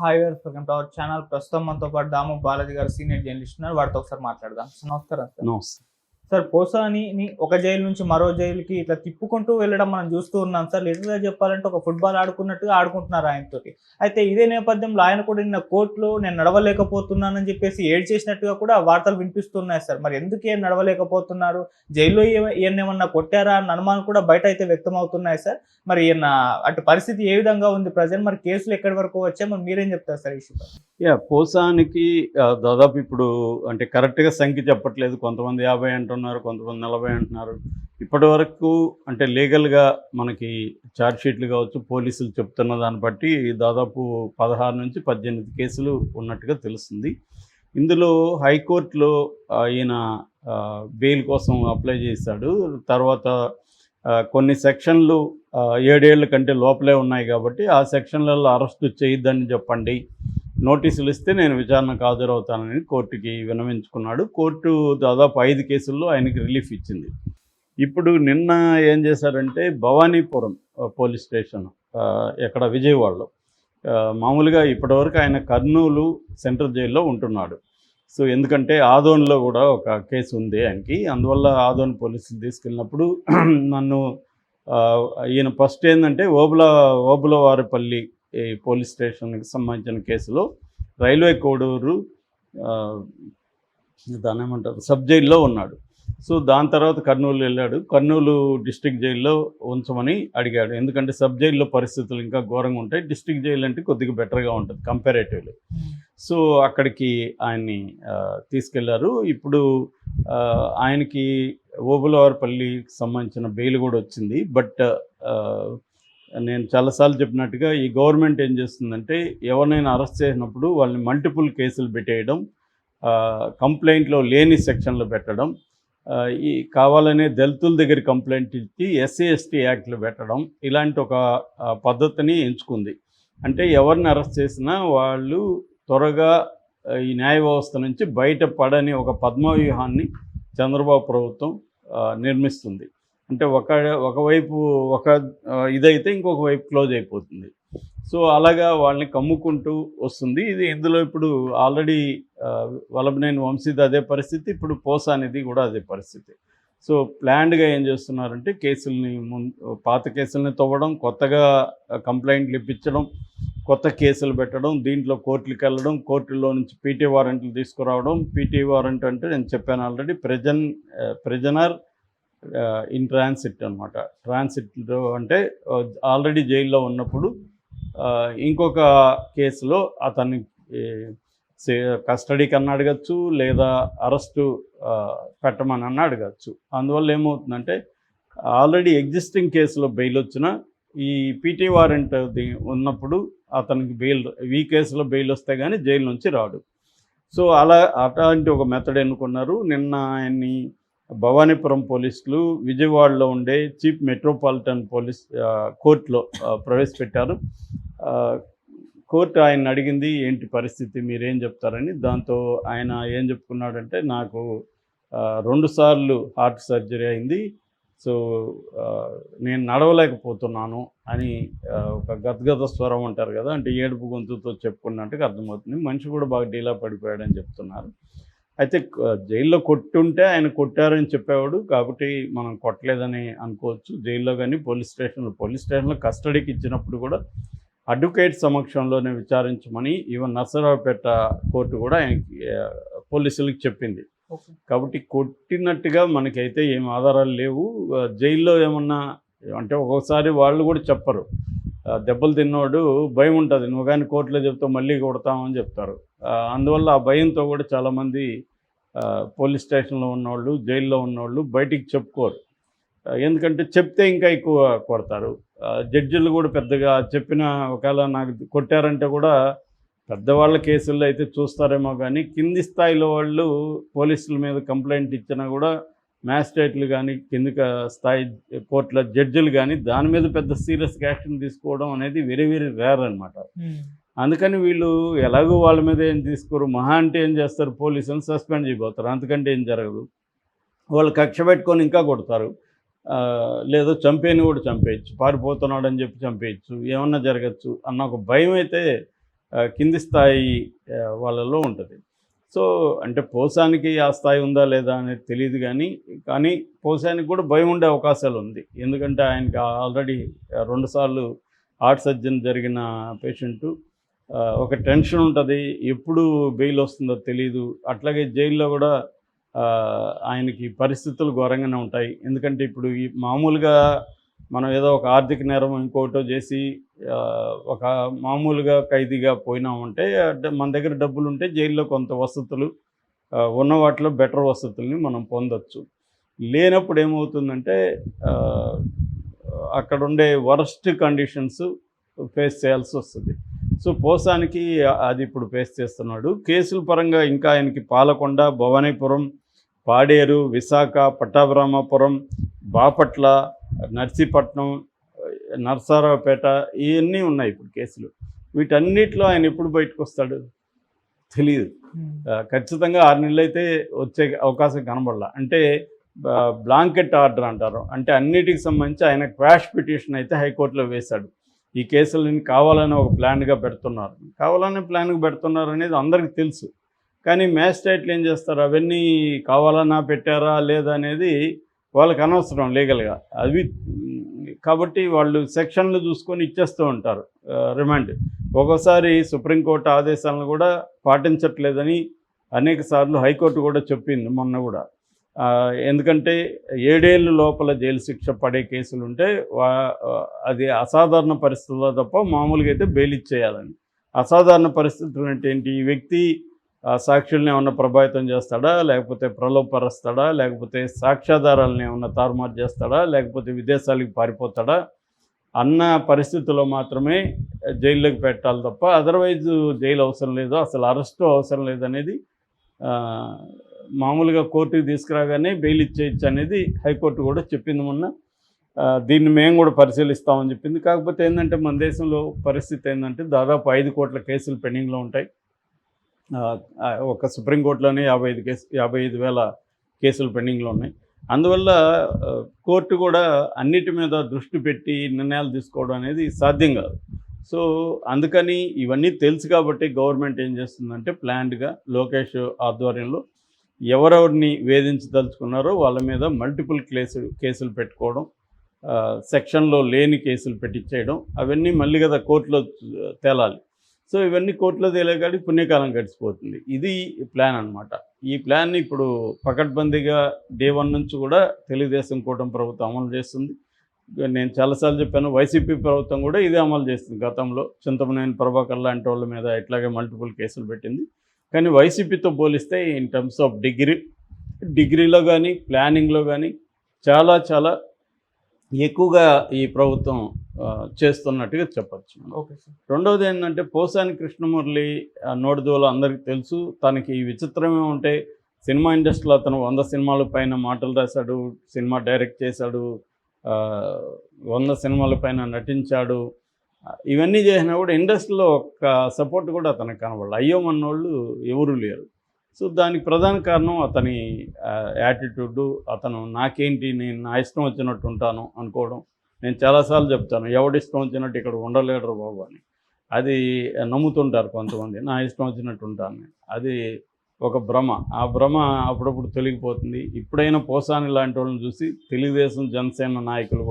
Hi welcome to our channel ప్రస్తుతం మనతో పాటు దాము బాలాజీ గారు సీనియర్ జర్నలిస్ట్ ఉన్నారు. వాడితో ఒకసారి మాట్లాడదాం. సో నమస్కారం సార్. నమస్తే. సార్ పోసాని ఒక జైలు నుంచి మరో జైలుకి ఇట్లా తిప్పుకుంటూ వెళ్ళడం మనం చూస్తూ ఉన్నాం సార్. లిటరల్గా చెప్పాలంటే ఒక ఫుట్బాల్ ఆడుకున్నట్టుగా ఆడుకుంటున్నారు ఆయనతోటి. అయితే ఇదే నేపథ్యంలో ఆయన కూడా నిన్న కోర్టులో నేను నడవలేకపోతున్నానని చెప్పేసి ఏడ్ చేసినట్టుగా కూడా వార్తలు వినిపిస్తున్నాయి సార్. మరి ఎందుకు ఏం నడవలేకపోతున్నారు? జైల్లో ఏ- ఏమన్నా కొట్టారా అన్న అనుమానం కూడా బయట అయితే వ్యక్తం అవుతున్నాయి సార్. మరి ఈయన అటు పరిస్థితి ఏ విధంగా ఉంది ప్రజెంట్? మరి కేసులు ఎక్కడి వరకు వచ్చాయి? మరి మీరేం చెప్తారు సార్ ఈ యా పోసానికి దాదాపు ఇప్పుడు అంటే కరెక్ట్గా సంఖ్య చెప్పట్లేదు. కొంతమంది యాభై అంటున్నారు కొంతమంది నలభై అంటున్నారు. ఇప్పటి వరకు అంటే లీగల్గా మనకి ఛార్జ్షీట్లు కావచ్చు పోలీసులు చెప్తున్న దాన్ని బట్టి దాదాపు పదహారు నుంచి పద్దెనిమిది కేసులు ఉన్నట్టుగా తెలుస్తుంది. ఇందులో హైకోర్టులో ఈయన బెయిల్ కోసం అప్లై చేశాడు. తర్వాత కొన్ని సెక్షన్లు ఆ, ఏడేళ్ళ కంటే లోపలే ఉన్నాయి కాబట్టి ఆ సెక్షన్లలో అరెస్టు చేయొద్దని చెప్పండి. నోటీసులు ఇస్తే నేను విచారణకు హాజరవుతానని కోర్టుకి విన్నవించుకున్నాడు. కోర్టు దాదాపు ఐదు కేసుల్లో ఆయనకి రిలీఫ్ ఇచ్చింది. ఇప్పుడు నిన్న ఏం చేశారంటే భవానీపురం పోలీస్ స్టేషన్ ఎక్కడ విజయవాడలో. మామూలుగా ఇప్పటివరకు ఆయన కర్నూలు సెంట్రల్ జైల్లో ఉంటున్నాడు. సో ఎందుకంటే ఆదోన్లో కూడా ఒక కేసు ఉంది ఆయనకి. అందువల్ల ఆదోన్ పోలీసులు తీసుకెళ్ళినప్పుడు నన్ను ఈయన ఫస్ట్ ఏంటంటే ఓబుల ఓబులవారిపల్లి ఈ పోలీస్ స్టేషన్కి సంబంధించిన కేసులో రైల్వే కోడూరు ఆ, దాన్ని ఏమంటారు సబ్ జైల్లో ఉన్నాడు. సో దాని తర్వాత కర్నూలు వెళ్ళాడు. కర్నూలు డిస్టిక్ జైల్లో ఉంచమని అడిగాడు. ఎందుకంటే సబ్ జైల్లో పరిస్థితులు ఇంకా ఘోరంగా ఉంటాయి. డిస్టిక్ జైలు అంటే కొద్దిగా బెటర్గా ఉంటుంది కంపారేటివ్లీ. సో అక్కడికి ఆయన్ని తీసుకెళ్ళారు. ఇప్పుడు ఆయనకి ఓబులవారిపల్లికి సంబంధించిన బెయిల్ కూడా వచ్చింది. బట్ నేను చాలాసార్లు చెప్పినట్టుగా ఈ గవర్నమెంట్ ఏం చేస్తుందంటే ఎవరినైనా అరెస్ట్ చేసినప్పుడు వాళ్ళని మల్టిపుల్ కేసులు పెట్టేయడం కంప్లైంట్లో లేని సెక్షన్లు పెట్టడం ఈ కావాలనే దళితుల దగ్గర కంప్లైంట్ ఇచ్చి ఎస్సీ ఎస్టీ యాక్ట్లు పెట్టడం ఇలాంటి ఒక పద్ధతిని ఎంచుకుంది. అంటే ఎవరిని అరెస్ట్ చేసినా వాళ్ళు త్వరగా ఈ న్యాయ వ్యవస్థ నుంచి బయటపడని ఒక పద్మవ్యూహాన్ని చంద్రబాబు ప్రభుత్వం నిర్మిస్తుంది. అంటే ఒక ఒకవైపు ఒక ఇదైతే ఇంకొక వైపు క్లోజ్ అయిపోతుంది. సో అలాగా వాళ్ళని కమ్ముకుంటూ వస్తుంది. ఇది ఇందులో ఇప్పుడు ఆల్రెడీ వలభనేని వంశీది అదే పరిస్థితి ఇప్పుడు పోస అనేది కూడా అదే పరిస్థితి. సో ప్లాన్డ్గా ఏం చేస్తున్నారంటే కేసుల్ని ముం పాత కేసుల్ని తవ్వడం కొత్తగా కంప్లైంట్లు ఇప్పించడం కొత్త కేసులు పెట్టడం దీంట్లో కోర్టులకు వెళ్ళడం కోర్టులో నుంచి పీటీ వారెంట్లు తీసుకురావడం. పీటీ వారెంట్ అంటే నేను చెప్పాను already prison prisoner in transit అనమాట ట్రాన్సిట్ అంటే ఆల్రెడీ జైల్లో ఉన్నప్పుడు ఇంకొక కేసులో అతన్ని కస్టడీకి అన్న అడగచ్చు లేదా అరెస్టు పెట్టమని అన్న అడగచ్చు. అందువల్ల ఏమవుతుందంటే ఆల్రెడీ ఎగ్జిస్టింగ్ కేసులో బెయిల్ వచ్చిన ఈ పీటీ వారెంట్ ఉన్నప్పుడు అతనికి బెయిల్ ఈ కేసులో బెయిల్ వస్తే కానీ జైలు నుంచి రాడు. సో అలా అట్లాంటి ఒక మెథడ్ ఎన్నుకున్నారు. నిన్న ఆయన్ని భవానీపురం పోలీసులు విజయవాడలో ఉండే చీఫ్ మెట్రోపాలిటన్ పోలీస్ కోర్టులో ప్రవేశపెట్టారు. కోర్టు ఆయన అడిగింది ఏంటి పరిస్థితి? మీరేం చెప్తారని? దాంతో ఆయన ఏం చెప్పుకున్నాడంటే నాకు రెండుసార్లు హార్ట్ సర్జరీ అయింది. సో నేను నడవలేకపోతున్నాను అని ఒక గద్గద స్వరం అంటారు కదా అంటే ఏడుపు గొంతుతో చెప్పుకున్నట్టుగా అర్థమవుతుంది. మనిషి కూడా బాగా డీలా పడిపోయాడని చెప్తున్నారు. అయితే జైల్లో కొట్టుంటే ఆయన కొట్టారని చెప్పేవాడు. కాబట్టి మనం కొట్టలేదని అనుకోవచ్చు. జైల్లో కానీ పోలీస్ స్టేషన్లో పోలీస్ స్టేషన్లో కస్టడీకి ఇచ్చినప్పుడు కూడా అడ్వకేట్ సమక్షంలోనే విచారించమని ఈవెన్ నర్సరావుపేట కోర్టు కూడా ఆయనకి పోలీసులకు చెప్పింది. కాబట్టి కొట్టినట్టుగా మనకైతే ఏం ఆధారాలు లేవు. జైల్లో ఏమన్నా అంటే ఒక్కొక్కసారి వాళ్ళు కూడా చెప్పరు. దెబ్బలు తిన్నోడు భయం ఉంటుంది. నువ్వు కానీ కోర్టులో చెప్తావు మళ్ళీ కొడతామని చెప్తారు. అందువల్ల ఆ భయంతో కూడా చాలామంది పోలీస్ స్టేషన్లో ఉన్నవాళ్ళు జైల్లో ఉన్నవాళ్ళు బయటికి చెప్పుకోరు. ఎందుకంటే చెప్తే ఇంకా ఎక్కువ కొడతారు. జడ్జీలు జడ్జిలు కూడా పెద్దగా చెప్పిన ఒకవేళ నాకు కొట్టారంటే కూడా పెద్దవాళ్ళ కేసుల్లో అయితే చూస్తారేమో కానీ కింది స్థాయిలో వాళ్ళు పోలీసుల మీద కంప్లైంట్ ఇచ్చినా కూడా మ్యాజిస్ట్రేట్లు కానీ కింది స్థాయి కోర్టుల జడ్జిలు కానీ దాని మీద పెద్ద సీరియస్గా యాక్షన్ తీసుకోవడం అనేది వెరీ వెరీ రేర్ అనమాట అందుకని వీళ్ళు ఎలాగో వాళ్ళ మీద ఏం తీసుకోరు మహా అంటే ఏం చేస్తారు పోలీసులను సస్పెండ్ చేయబోతారు. అంతకంటే ఏం జరగదు. వాళ్ళు కక్ష పెట్టుకొని ఇంకా కొడతారు. లేదో చంపేని కూడా చంపేయచ్చు. పారిపోతున్నాడు అని చెప్పి చంపేయచ్చు. ఏమన్నా జరగచ్చు అన్న ఒక భయం అయితే కింది స్థాయి వాళ్ళలో ఉంటుంది. సో అంటే పోసానికి ఆ స్థాయి ఉందా లేదా అనేది తెలియదు కానీ కానీ పోసానికి కూడా భయం ఉండే అవకాశాలు ఉంది. ఎందుకంటే ఆయనకి ఆల్రెడీ రెండుసార్లు హార్ట్ సర్జన్ జరిగిన పేషెంటు. ఒక టెన్షన్ ఉంటుంది. ఎప్పుడు బెయిల్ వస్తుందో తెలియదు అట్లాగే జైల్లో కూడా ఆయనకి పరిస్థితులు ఘోరంగానే ఉంటాయి. ఎందుకంటే ఇప్పుడు ఈ మామూలుగా మనం ఏదో ఒక ఆర్థిక నేరం ఇంకోటో చేసి ఒక మామూలుగా ఖైదీగా పోయినామంటే మన దగ్గర డబ్బులు ఉంటే జైల్లో కొంత వసతులు ఉన్న వాటిలో బెటర్ వసతుల్ని మనం పొందొచ్చు. లేనప్పుడు ఏమవుతుందంటే అక్కడ ఉండే వరస్ట్ కండిషన్స్ ఫేస్ చేయాల్సి వస్తుంది. సో పోసానికి అది ఇప్పుడు ఫేస్ చేస్తున్నాడు. కేసుల పరంగా ఇంకా ఆయనకి పాలకొండ భవానీపురం పాడేరు విశాఖ పట్టాభిరామాపురం బాపట్ల నర్సీపట్నం నర్సారావుపేట ఇవన్నీ ఉన్నాయి ఇప్పుడు కేసులు. వీటన్నిటిలో ఆయన ఎప్పుడు బయటకు వస్తాడు తెలియదు ఆ, ఖచ్చితంగా ఆరు నెలలు అయితే వచ్చే అవకాశం కనబడాల. అంటే బ్లాంకెట్ ఆర్డర్ అంటారు. అంటే అన్నిటికి సంబంధించి ఆయన క్వాష్ పిటిషన్ అయితే హైకోర్టులో వేశాడు. ఈ కేసులని కావాలని ఒక ప్లాన్గా పెడుతున్నారు. కావాలని ప్లాన్గా పెడుతున్నారు అనేది అందరికీ తెలుసు. కానీ మ్యాజిస్ట్రేట్లు ఏం చేస్తారు? అవన్నీ కావాలన్నా పెట్టారా లేదా అనేది వాళ్ళకి అనవసరం లీగల్గా. అవి కాబట్టి వాళ్ళు సెక్షన్లు చూసుకొని ఇచ్చేస్తూ ఉంటారు రిమాండ్. ఒక్కోసారి సుప్రీంకోర్టు ఆదేశాలను కూడా పాటించట్లేదని అనేక సార్లు హైకోర్టు కూడా చెప్పింది మొన్న కూడా. ఎందుకంటే ఏడేళ్ళు లోపల జైలు శిక్ష పడే కేసులు ఉంటే వా- అది అసాధారణ పరిస్థితుల్లో తప్ప మామూలుగా అయితే బెయిల్ ఇచ్చేయాలని. అసాధారణ పరిస్థితులు అంటే ఏంటి? ఈ వ్యక్తి సాక్షుల్ని ఏమన్నా ప్రభావితం చేస్తాడా? లేకపోతే ప్రలోభపరుస్తాడా? లేకపోతే సాక్ష్యాధారాలను ఏమన్నా తారుమారు చేస్తాడా? లేకపోతే విదేశాలకు పారిపోతాడా? అన్న పరిస్థితుల్లో మాత్రమే జైల్లోకి పెట్టాలి తప్ప అదర్వైజ్ జైలు అవసరం లేదు. అసలు అరెస్టు అవసరం లేదనేది మామూలుగా కోర్టుకి తీసుకురాగానే బెయిల్ ఇచ్చేయచ్చు అనేది హైకోర్టు కూడా చెప్పింది మొన్న. దీన్ని మేము కూడా పరిశీలిస్తామని చెప్పింది. కాకపోతే ఏంటంటే మన దేశంలో పరిస్థితి ఏంటంటే దాదాపు ఐదు కోట్ల కేసులు పెండింగ్లో ఉంటాయి. ఒక సుప్రీంకోర్టులోనే యాభై ఐదు కేసు యాభై ఐదు వేల కేసులు పెండింగ్లో ఉన్నాయి. అందువల్ల కోర్టు కూడా అన్నిటి మీద దృష్టి పెట్టి నిర్ణయాలు తీసుకోవడం అనేది సాధ్యం కాదు. సో అందుకని ఇవన్నీ తెలుసు కాబట్టి గవర్నమెంట్ ఏం చేస్తుందంటే ప్లాన్డ్గా లోకేష్ ఆధ్వర్యంలో ఎవరెవరిని వేధించదలుచుకున్నారో వాళ్ళ మీద మల్టిపుల్ కేసు కేసులు పెట్టుకోవడం సెక్షన్లో లేని కేసులు పెట్టించేయడం అవన్నీ మళ్ళీ కదా కోర్టులో తేలాలి. సో ఇవన్నీ కోర్టులో తేలేకాడి పుణ్యకాలం గడిచిపోతుంది. ఇది ప్లాన్ అనమాట ఈ ప్లాన్ ఇప్పుడు పకడ్బందీగా డే వన్ నుంచి కూడా తెలుగుదేశం కూటమి ప్రభుత్వం అమలు చేస్తుంది. నేను చాలాసార్లు చెప్పాను వైసీపీ ప్రభుత్వం కూడా ఇదే అమలు చేస్తుంది. గతంలో చింతమనేని ప్రభాకర్ లాంటి వాళ్ళ మీద ఇట్లాగే మల్టిపుల్ కేసులు పెట్టింది. కానీ వైసీపీతో పోలిస్తే ఇన్ టర్మ్స్ ఆఫ్ డిగ్రీ డిగ్రీలో కానీ ప్లానింగ్లో కానీ చాలా చాలా ఎక్కువగా ఈ ప్రభుత్వం చేస్తున్నట్టుగా చెప్పచ్చు ఓకే సార్. రెండవది ఏంటంటే పోసాని కృష్ణమురళి నోటిదోల అందరికీ తెలుసు. తనకి విచిత్రమే ఉంటే సినిమా ఇండస్ట్రీలో అతను వంద సినిమాల పైన మాటలు రాశాడు సినిమా డైరెక్ట్ చేశాడు వంద సినిమాల పైన నటించాడు. ఇవన్నీ చేసినా కూడా ఇండస్ట్రీలో ఒక్క సపోర్ట్ కూడా అతనికి కనబడాలి అయ్యో అన్నోళ్ళు ఎవరూ లేరు. సో దానికి ప్రధాన కారణం అతని యాటిట్యూడ్ అతను నాకేంటి నేను నా ఇష్టం వచ్చినట్టు ఉంటాను అనుకోవడం. నేను చాలాసార్లు చెప్తాను ఎవడి ఇష్టం వచ్చినట్టు ఇక్కడ ఉండలేడరు బాబు అని. అది నమ్ముతుంటారు కొంతమంది నా ఇష్టం వచ్చినట్టు ఉంటాను. అది ఒక భ్రమ. ఆ భ్రమ అప్పుడప్పుడు తొలగిపోతుంది. ఇప్పుడైనా పోసాని లాంటి వాళ్ళని చూసి తెలుగుదేశం జనసేన నాయకులు